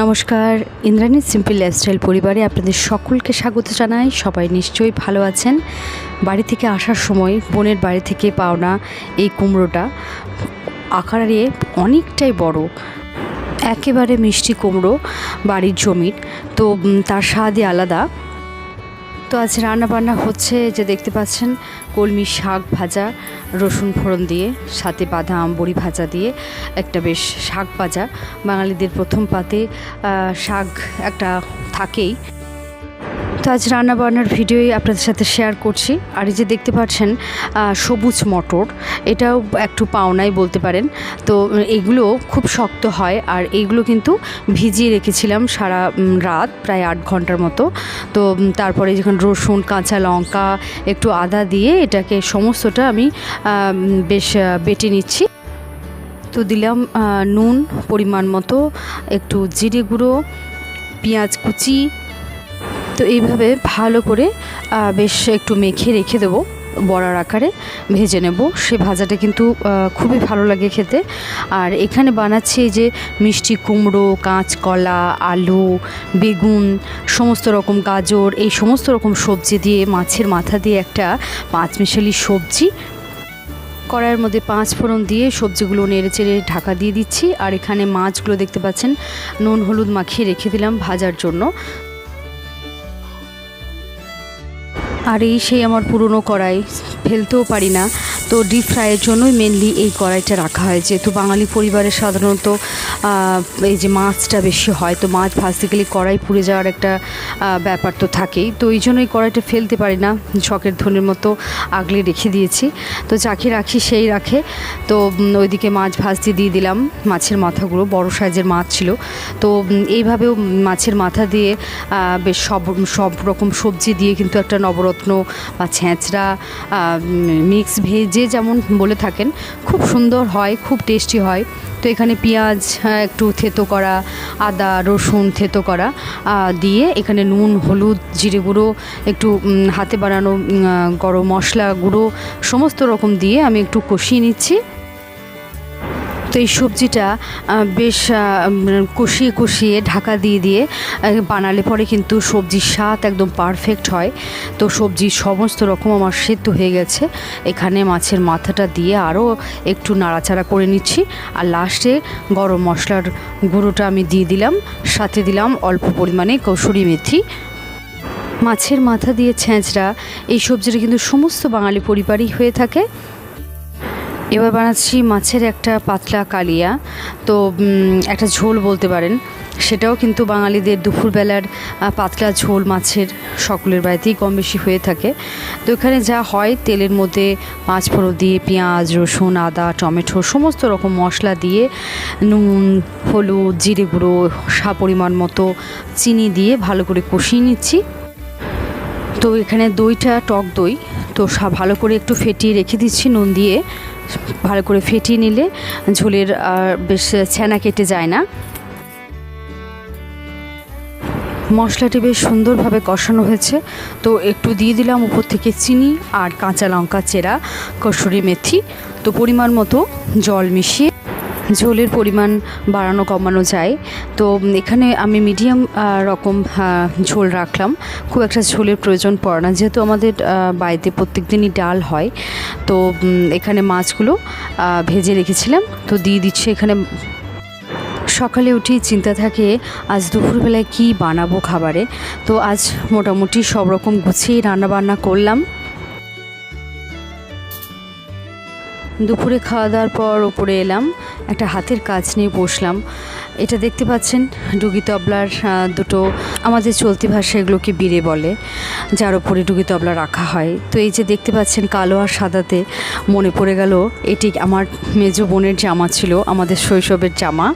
নমস্কার Indrani simple lifestyle পরিবারে আপনাদের সকলকে স্বাগত জানাই। সবাই নিশ্চয়ই ভালো আছেন। বাড়ি থেকে আসার সময় বোনের বাড়ি থেকে পাওনা এই কুমড়োটা আকারে অনেকটাই বড়। একেবারে মিষ্টি কুমড়ো বাড়ির জমির। তো তার স্বাদই আলাদা। তো আজ রান্না বান্না হচ্ছে যে দেখতে পাচ্ছেন, কলমি শাক ভাজা, রসুন ফোড়ন দিয়ে, সাথে বাদাম, বড়ি ভাজা দিয়ে একটা বেশ শাক ভাজা। বাঙালিদের প্রথম পাতে শাক একটা থাকেই। তো আজ রান্না বান্নার ভিডিওই আপনাদের সাথে শেয়ার করছি। আর এই যে দেখতে পাচ্ছেন সবুজ মটর, এটাও একটু পাওনাই বলতে পারেন। তো এগুলো খুব শক্ত হয় আর এইগুলো কিন্তু ভিজিয়ে রেখেছিলাম সারা রাত, প্রায় আট ঘণ্টার মতো। তো তারপরে যখন রসুন, কাঁচা লঙ্কা, একটু আদা দিয়ে এটাকে সমস্তটা আমি বেশ বেটে নিচ্ছি। তো দিলাম নুন, পরিমাণ মতো, একটু জিরে গুঁড়ো, পেঁয়াজ কুচি তো এইভাবে ভালো করে বেশ একটু মেখে রেখে দেবো বড়ার আকারে, ভেজে নেব। সে ভাজাটা কিন্তু খুবই ভালো লাগে খেতে। আর এখানে বানাচ্ছি যে মিষ্টি কুমড়ো, কাঁচকলা, আলু, বেগুন, সমস্ত রকম গাজর, এই সমস্ত রকম সবজি দিয়ে, মাছের মাথা দিয়ে একটা পাঁচমিশালি সবজি কড়াইয়ের মধ্যে পাঁচ ফোড়ন দিয়ে সবজিগুলো নেড়ে চেড়ে ঢাকা দিয়ে দিচ্ছি। আর এখানে মাছগুলো দেখতে পাচ্ছেন, নুন, হলুদ মাখিয়ে রেখে দিলাম ভাজার জন্য। আর এই সেই আমার পুরনো কড়াই। ফেলতেও পারি না। তো ডিপ ফ্রাইয়ের জন্যই মেনলি এই কড়াইটা রাখা হয়। যেহেতু বাঙালি পরিবারে সাধারণত এই যে মাছটা বেশি হয়, তো মাছ ভাজতে গেলে কড়াই পুড়ে যাওয়ার একটা ব্যাপার তো থাকেই। তো এই জন্য এই কড়াইটা ফেলতে পারি না। শখের ধনের মতো আগলে রেখে দিয়েছি। তো যাকে রাখি সেই রাখে। তো ওইদিকে মাছ ভাজতে দিয়ে দিলাম। মাছের মাথাগুলো বড় সাইজের মাছ ছিল। তো এইভাবেও মাছের মাথা দিয়ে বেশ সব সব রকম সবজি দিয়ে কিন্তু একটা নবরত্ন বা ছেঁচড়া মিক্স ভেজে যেমন বলে থাকেন, খুব সুন্দর হয়, খুব টেস্টি হয়। তো এখানে পেঁয়াজ একটু থেতো করা, আদা, রসুন থেতো করা দিয়ে এখানে নুন, হলুদ, জিরে গুঁড়ো, একটু হাতে বানানো গরম মশলা গুঁড়ো, সমস্ত রকম দিয়ে আমি একটু কষিয়ে নিচ্ছি। তো এই সবজিটা বেশ কষিয়ে কষিয়ে ঢাকা দিয়ে দিয়ে বানালে পরে কিন্তু সবজির স্বাদ একদম পারফেক্ট হয়। তো সবজির সমস্ত রকম আমার সেদ্ধ হয়ে গেছে। এখানে মাছের মাথাটা দিয়ে আরও একটু নাড়াচাড়া করে নিচ্ছি। আর লাস্টে গরম মশলার গুঁড়োটা আমি দিয়ে দিলাম। সাথে দিলাম অল্প পরিমাণে কসুরি মেথি। মাছের মাথা দিয়ে ছ্যাঁচড়া এই সবজিটা কিন্তু সমস্ত বাঙালি পরিবারই হয়ে থাকে। এবার বানাচ্ছি মাছের একটা পাতলা কালিয়া। তো একটা ঝোল বলতে পারেন। সেটাও কিন্তু বাঙালিদের দুপুরবেলার পাতলা ঝোল মাছের সকলের বাড়িতেই কম বেশি হয়ে থাকে। তো এখানে যা হয়, তেলের মধ্যে পাঁচ ফোড়ন দিয়ে পেঁয়াজ, রসুন, আদা, টমেটো, সমস্ত রকম মশলা দিয়ে নুন, হলুদ, জিরে গুঁড়ো, সা পরিমাণ মতো চিনি দিয়ে ভালো করে কষিয়ে নিচ্ছি। তো এখানে দইটা, টক দই। তো ভালো করে একটু ফেটিয়ে রেখে দিচ্ছি নুন দিয়ে। ভালো করে ফেটিয়ে নিলে ঝোলের আর বেশ ছ্যানা কেটে যায় না। মশলাটি বেশ সুন্দরভাবে কষানো হয়েছে। তো একটু দিয়ে দিলাম উপর থেকে চিনি আর কাঁচা লঙ্কা, চেরা, কসুরি মেথি। তো পরিমাণ মতো জল মিশিয়ে ঝোলের পরিমাণ বাড়ানো, কমানো যায়। তো এখানে আমি মিডিয়াম রকম ঝোল রাখলাম। খুব একটা ঝোলের প্রয়োজন পড়ে না। যেহেতু আমাদের বাড়িতে প্রত্যেক দিনই ডাল হয়, তো এখানে মাছগুলো ভেজে রেখেছিলাম। তো দিয়ে দিচ্ছি এখানে। সকালে উঠেই চিন্তা থাকে, আজ দুপুরবেলায় কী বানাবো খাবারে। তো আজ মোটামুটি সব রকম গুছিয়ে রান্নাবান্না করলাম। দুপুরে খাওয়া দাওয়ার পর ওপরে এলাম, একটা হাতের কাজ নিয়ে বসলাম। এটা দেখতে পাচ্ছেন, ডুগি তবলার দুটো আমাদের চলতি ভাষা এগুলোকে বিড়ে বলে, যার ওপরে ডুগি তবলা রাখা হয়। তো এই যে দেখতে পাচ্ছেন, কালো আর সাদাতে মনে পড়ে গেল, এটি আমার মেজো বোনের জামা ছিল, আমাদের শৈশবের জামা।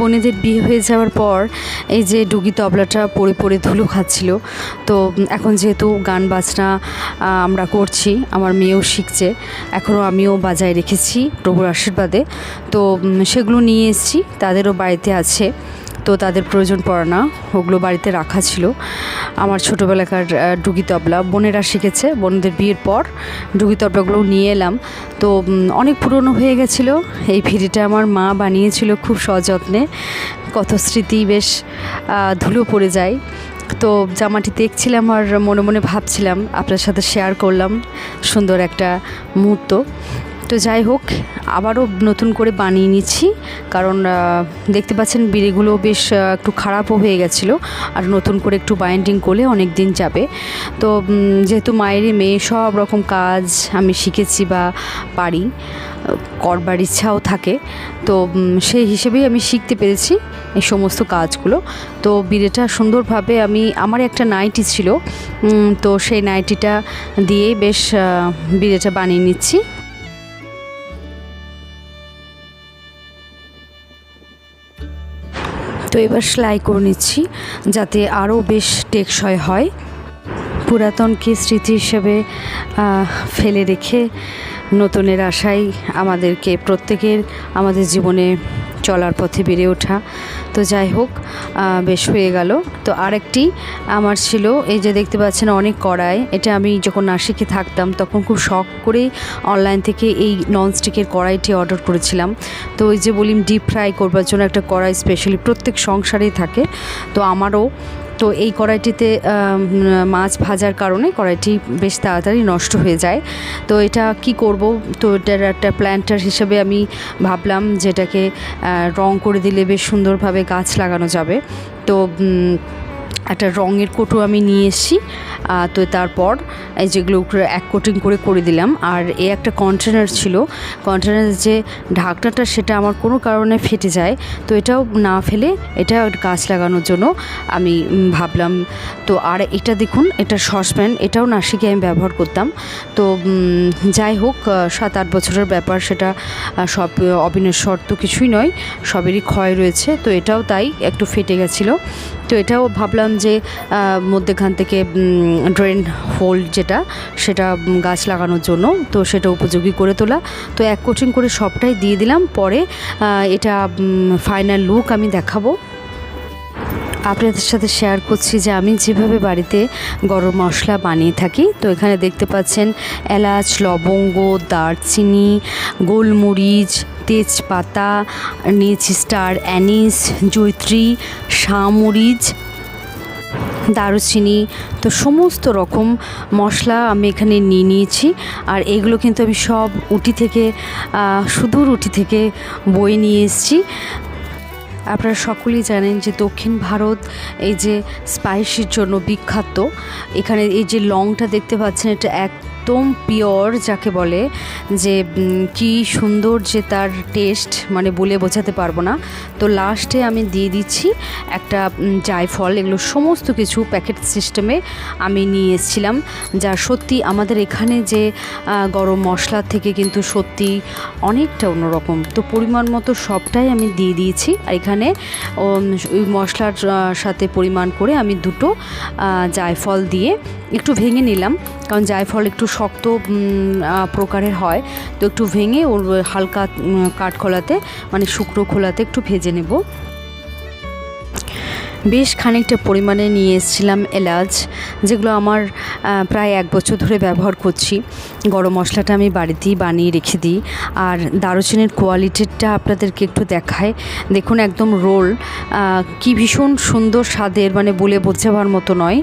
বোনেদের বিয়ে হয়ে যাওয়ার পর এই যে ডুগি তবলাটা পড়ে পড়ে ধুলো খাচ্ছিল। তো এখন যেহেতু গান বাজনা আমরা করছি, আমার মেয়েও শিখছে, এখনও আমিও বাজায় রেখেছি প্রভুর আশীর্বাদে। তো সেগুলো নিয়ে এসেছি, তাদেরও বাড়িতে আছে। তো তাদের প্রয়োজন পড়ে না। ওগুলো বাড়িতে রাখা ছিল। আমার ছোটোবেলাকার ডুগি তবলা। বোনেরা শিখেছে, বোনদের বিয়ের পর ডুগি তবলাগুলো নিয়ে এলাম। তো অনেক পুরনো হয়ে গেছিল। এই ফিরিটা আমার মা বানিয়েছিল খুব সযত্নে। কত স্মৃতি বেশ ধুলো পড়ে যায়। তো জামাটি দেখছিলাম আর মনে মনে ভাবছিলাম, আপনার সাথে শেয়ার করলাম। সুন্দর একটা মুহূর্ত। তো যাই হোক, আবারও নতুন করে বানিয়ে নিচ্ছি। কারণ দেখতে পাচ্ছেন বিড়িগুলো বেশ একটু খারাপও হয়ে গেছিল। আর নতুন করে একটু বাইন্ডিং করলে অনেক দিন যাবে। তো যেহেতু মায়েরই মেয়ে, সব রকম কাজ আমি শিখেছি বা পারি, করবার ইচ্ছাও থাকে। তো সেই হিসেবেই আমি শিখতে পেরেছি এই সমস্ত কাজগুলো। তো, বিড়িটা সুন্দরভাবে আমি, আমার একটা নাইটি ছিল। তো সেই নাইটিটা দিয়েই বেশ বিড়েটা বানিয়ে নিচ্ছি। তো এবার সেলাই করে নিচ্ছি যাতে আরও বেশ টেকসই হয়। পুরাতনকে স্মৃতি হিসেবে ফেলে রেখে নতুনের আশাই আমাদেরকে, প্রত্যেকের আমাদের জীবনে চলার পথে বেড়ে ওঠা। তো যাই হোক বেশ হয়ে গেল। তো আরেকটি আমার ছিল, এই যে দেখতে পাচ্ছেন অনেক কড়াই। এটা আমি যখন নাসিকে থাকতাম, তখন খুব শখ করে অনলাইন থেকে এই ননস্টিকের কড়াইটি অর্ডার করেছিলাম। তো ওই যে বলিম ডিপ ফ্রাই করবার জন্য একটা কড়াই স্পেশালি প্রত্যেক সংসারেই থাকে। তো আমারও তো এই কড়াইটিতে মাছ ভাজার কারণে কড়াইটি বেশ তাড়াতাড়ি নষ্ট হয়ে যায়। তো এটা কি করব? তো এটার একটা প্ল্যান্টার হিসেবে আমি ভাবলাম যেটাকে রং করে দিলে বেশ সুন্দরভাবে গাছ লাগানো যাবে। তো একটা রঙের কোটো আমি নিয়ে এসেছি। তো তারপর এই যেগুলো এক কোটিং করে করে দিলাম। আর এ একটা কন্টেনার ছিল। কন্টেনারের যে ঢাকনাটা, সেটা আমার কোনো কারণে ফেটে যায়। তো এটাও না ফেলে এটা গাছ লাগানোর জন্য আমি ভাবলাম। তো আর এটা দেখুন, এটা সসপ্যান, এটাও নাসিকে আমি ব্যবহার করতাম। তো যাই হোক সাত আট বছরের ব্যাপার, সেটা সব অবিনশ্বর তো কিছুই নয়, সবেরই ক্ষয় রয়েছে। তো এটাও তাই একটু ফেটে গেছিল। তো এটাও ভাবলাম যে মধ্যেখান থেকে ড্রেন হোল যেটা, সেটা গাছ লাগানোর জন্য, তো সেটা উপযোগী করে তোলা। তো এক কোচিং করে সবটাই দিয়ে দিলাম। পরে এটা ফাইনাল লুক আমি দেখাবো। আপনাদের সাথে শেয়ার করছি যে আমি যেভাবে বাড়িতে গরম মশলা বানিয়ে থাকি, তো এখানে দেখতে পাচ্ছেন এলাচ, লবঙ্গ, দারচিনি, গোলমরিচ, তেজপাতা নিয়েছি স্টার অ্যানিস জৈত্রী শামরিচ দারুচিনি, তো সমস্ত রকম মশলা আমি এখানে নিয়ে নিয়েছি। আর এগুলো কিন্তু আমি সব উটি থেকে সুদূর উটি থেকে বয়ে নিয়ে এসেছি। আপনারা সকলেই জানেন যে দক্ষিণ ভারত এই যে স্পাইসির জন্য বিখ্যাত। এখানে এই যে লংটা দেখতে পাচ্ছেন, এটা একদম পিওর যাকে বলে, যে কি সুন্দর যে তার টেস্ট মানে বলে বোঝাতে পারব না। তো লাস্টে আমি দিয়ে দিচ্ছি একটা জায়ফল। এগুলো সমস্ত কিছু প্যাকেট সিস্টেমে আমি নিয়ে এসেছিলাম, যা সত্যি আমাদের এখানে যে গরম মশলার থেকে কিন্তু সত্যি অনেকটা অন্যরকম। তো পরিমাণ মতো সবটাই আমি দিয়ে দিয়েছি। আর এখানে ওই মশলার সাথে পরিমাণ করে আমি দুটো জায়ফল দিয়ে একটু ভেঙে নিলাম। কারণ জায়ফল একটু শক্ত প্রকারের হয়। তো একটু ভেঙে ওর হালকা কাঠ কাঠখোলাতে মানে শুকনো খোলাতে একটু ভেজে নেব। বেশ খানিকটা পরিমাণে নিয়ে এসেছিলাম এলাচ, যেগুলো আমার প্রায় এক বছর ধরে ব্যবহার করছি। গরম মশলাটা আমি বাড়িতেই বানিয়ে রেখে দিই। আর দারুচিনির কোয়ালিটিটা আপনাদেরকে একটু দেখায় দেখুন একদম রোল কি ভীষণ সুন্দর স্বাদের মানে বলে বোঝাবার মতো নয়।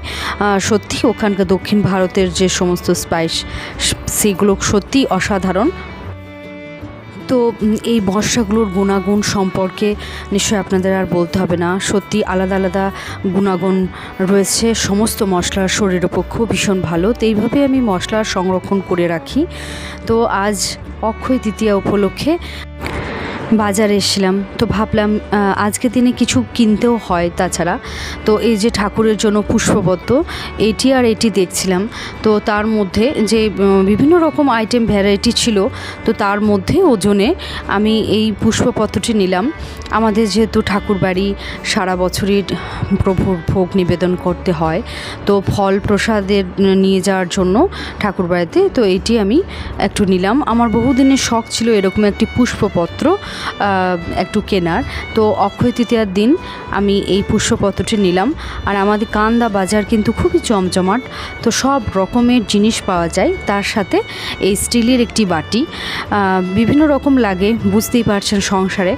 সত্যি ওখানকার দক্ষিণ ভারতের যে সমস্ত স্পাইস, সেগুলো সত্যি অসাধারণ। তো এই মশলাগুলোর গুণাগুণ সম্পর্কে নিশ্চয়ই আপনাদের আর বলতে হবে না। সত্যি আলাদা আলাদা গুণাগুণ রয়েছে। সমস্ত মশলার শরীরের পক্ষ ভীষণ ভালো। তো এইভাবে আমি মশলা সংরক্ষণ করে রাখি। তো আজ অক্ষয় তৃতীয়া উপলক্ষে বাজারে এসেছিলাম। তো ভাবলাম আজকে দিনে কিছু কিনতেও হয় তাছাড়া। তো এই যে ঠাকুরের জন্য পুষ্পপত্র এটি আর এটি দেখছিলাম। তো তার মধ্যে যে বিভিন্ন রকম আইটেম ভ্যারাইটি ছিল, তো তার মধ্যে ওজনে আমি এই পুষ্পপত্রটি নিলাম। আমাদের যেহেতু ঠাকুর বাড়ি সারা বছরই প্রভুর ভোগ নিবেদন করতে হয়। তো ফল প্রসাদের নিয়ে যাওয়ার জন্য ঠাকুর বাড়িতে তো এটি আমি একটু নিলাম। আমার বহুদিনের শখ ছিল এরকম একটি পুষ্পপত্র। একটু কেনার। তো অক্ষয় তৃতীয়ার দিন আমি এই পুষ্যপত্রটি নিলাম। আর আমাদের কান্দা বাজার কিন্তু খুবই জমজমাট তো সব রকমের জিনিস পাওয়া যায়। তার সাথে এই স্টিলের একটি বাটি। বিভিন্ন রকম লাগে, বুঝতেই পারছেন সংসারে।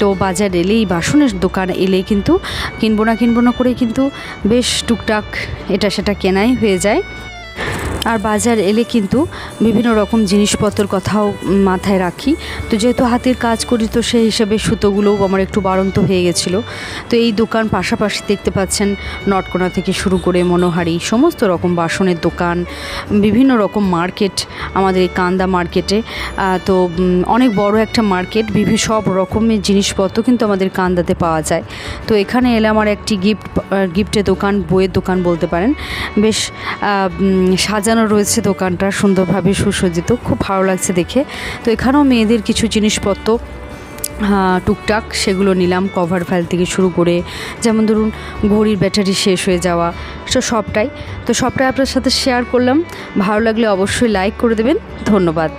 তো বাজার এলেই, বাসনের দোকান এলে কিন্তু কিনবো না কিনবো না করে কিন্তু বেশ টুকটাক এটা সেটা কেনাই হয়ে যায়। আর বাজার এলে কিন্তু বিভিন্ন রকম জিনিসপত্রের কথাও মাথায় রাখি। তো যেহেতু হাতের কাজ করি তো সেই হিসাবে সুতোগুলোও আমার একটু বাড়ন্ত হয়ে গেছিল। তো এই দোকান পাশাপাশি দেখতে পাচ্ছেন নটকোনা থেকে শুরু করে মনোহারি সমস্ত রকম বাসনের দোকান বিভিন্ন রকম মার্কেট আমাদের এই কান্দা মার্কেটে। তো অনেক বড় একটা মার্কেট বিভিন্ন সব রকমের জিনিসপত্র কিন্তু আমাদের কান্দাতে পাওয়া যায়। তো এখানে এলে আমার একটি গিফট গিফটের দোকান বইয়ের দোকান বলতে পারেন। বেশ উম, সাজানো রয়েছে দোকানটা সুন্দরভাবে সুসজ্জিত, খুব ভালো লাগছে দেখে। তো এখানেও মেয়েদের কিছু জিনিসপত্র টুকটাক সেগুলো নিলাম কভার ফাইল থেকে শুরু করে, যেমন ধরুন ঘড়ির ব্যাটারি শেষ হয়ে যাওয়া তো সবটাই। তো সবটাই আপনার সাথে শেয়ার করলাম। ভালো লাগলে অবশ্যই লাইক করে দেবেন। ধন্যবাদ।